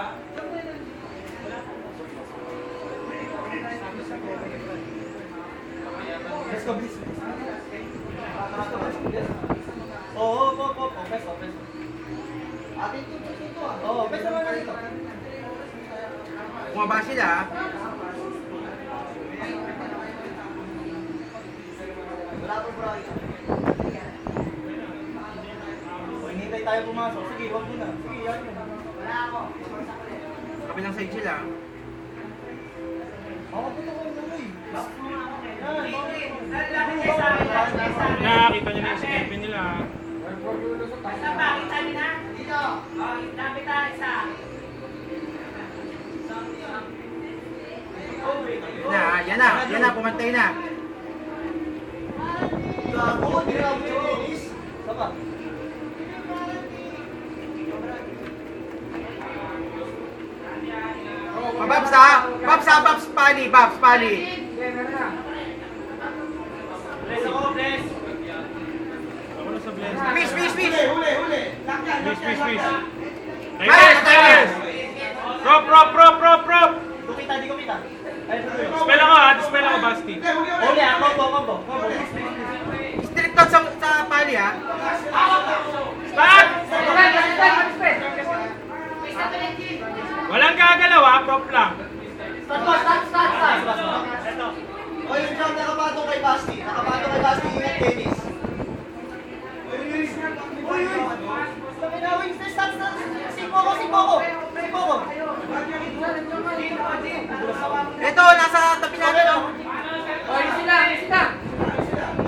Ini go, please. Oo, tayo pumasok. Sige, mo na. Sige, yan mo. Kabilang side sila. Ako, puto ko, tuloy. Nakakita niyo na yung skipin nila. Dito. Yan na, yan na, yan na, pumantay na. Gago, di na ako Chinese. Saba. Oh, Babs ha? Babs ha, Babs Pali, Babs Pali. Bless ako, bless. Ako na sa bless. Fish, fish, fish. Huli, huli. Fish, fish, fish. Nice. nice! Prop, prop, prop, prop, prop! Di kumita, di kumita. Spell ako ha, spell ako, Basti. Huli, huli. Uli, ako, combo, combo. Combo. Strict out sa, sa Pali ha. Start! Walang gagalaw ha, prop lang. Start, start, start, start. O, yung drum nakapato kay Basti. Nakapato kay Basti, ingat Dennis. Uy, uy, uy, uy. Start, start. Singko ko, singko ko. Singko ko. Ito, nasa tabi natin oh.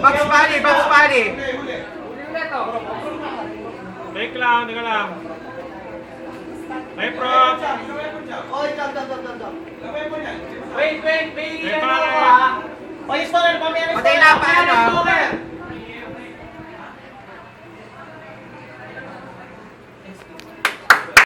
Babs Pali, Babs Pali. Huli, huli. Take lang, teka lang. Hey, prop! Oy, jump, jump, jump, jump, jump. Wait, wait, may May yung stoner, mamaya na yung Patay na, paano?